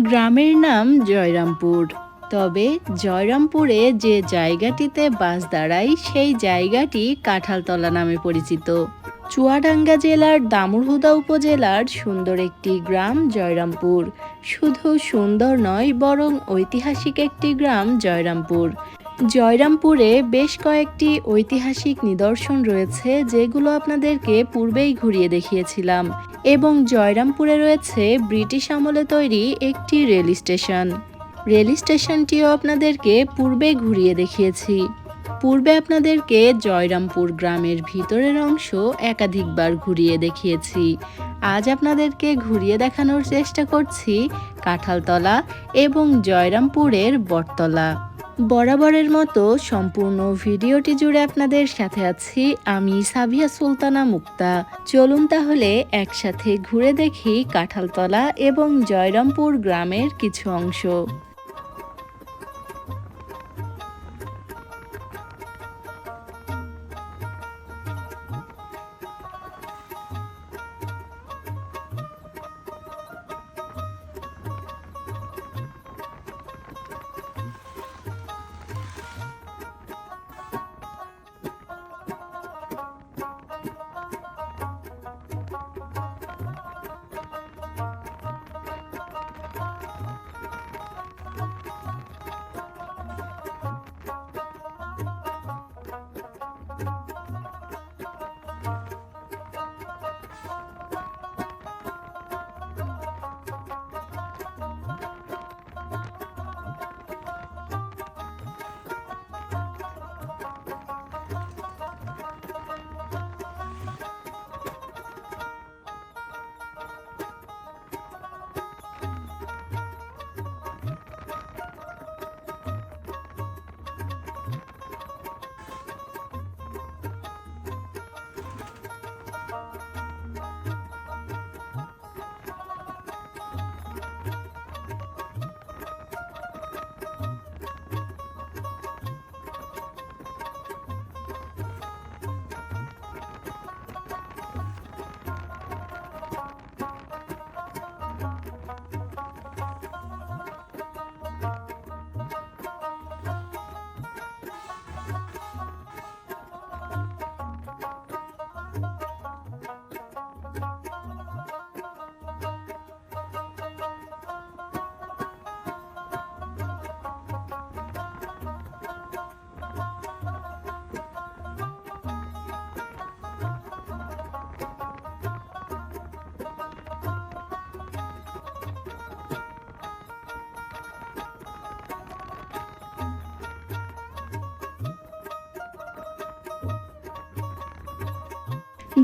গ্রামের নাম জয়রামপুর। তবে জয়রামপুরে যে জায়গাটিতে বাস দাঁড়ায়, সেই জায়গাটি কাঁঠালতলা নামে পরিচিত। চুয়াডাঙ্গা জেলার দামুরহুদা উপজেলার সুন্দর একটি গ্রাম জয়রামপুর। শুধু সুন্দর নয়, বরং ঐতিহাসিক একটি গ্রাম জয়রামপুর। জয়রামপুরে বেশ কয়েকটি ঐতিহাসিক নিদর্শন রয়েছে যেগুলো আপনাদেরকে পূর্বেই ঘুরিয়ে দেখিয়েছিলাম এবং জয়রামপুরে রয়েছে ব্রিটিশ আমলে তৈরি একটি রেল স্টেশন। রেল স্টেশনটিও আপনাদেরকে পূর্বে ঘুরিয়ে দেখিয়েছি। পূর্বে আপনাদেরকে জয়রামপুর গ্রামের ভিতরের অংশ একাধিকবার ঘুরিয়ে দেখিয়েছি। আজ আপনাদেরকে ঘুরিয়ে দেখানোর চেষ্টা করছি কাঁঠালতলা এবং জয়রামপুরের বটতলা। বরাবরের মতো সম্পূর্ণ ভিডিওটি জুড়ে আপনাদের সাথে আছি আমি সাবিয়া সুলতানা মুক্তা। চলুন তাহলে একসাথে ঘুরে দেখি কাঁঠালতলা এবং জয়রামপুর গ্রামের কিছু অংশ।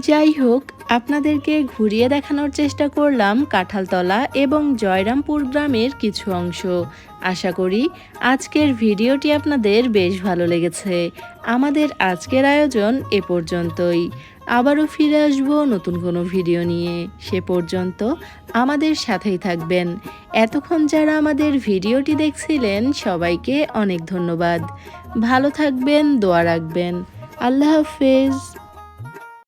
যাই হোক, আপনাদেরকে ঘুরিয়ে দেখানোর চেষ্টা করলাম কাঁঠালতলা এবং জয়রামপুর গ্রামের কিছু অংশ। আশা করি আজকের ভিডিওটি আপনাদের বেশ ভালো লেগেছে। আমাদের আজকের আয়োজন এ পর্যন্তই। আবারও ফিরে আসব নতুন কোনো ভিডিও নিয়ে। সে পর্যন্ত আমাদের সাথেই থাকবেন। এতক্ষণ যারা আমাদের ভিডিওটি দেখছিলেন, সবাইকে অনেক ধন্যবাদ। ভালো থাকবেন, দোয়া রাখবেন। আল্লাহ হাফেজ।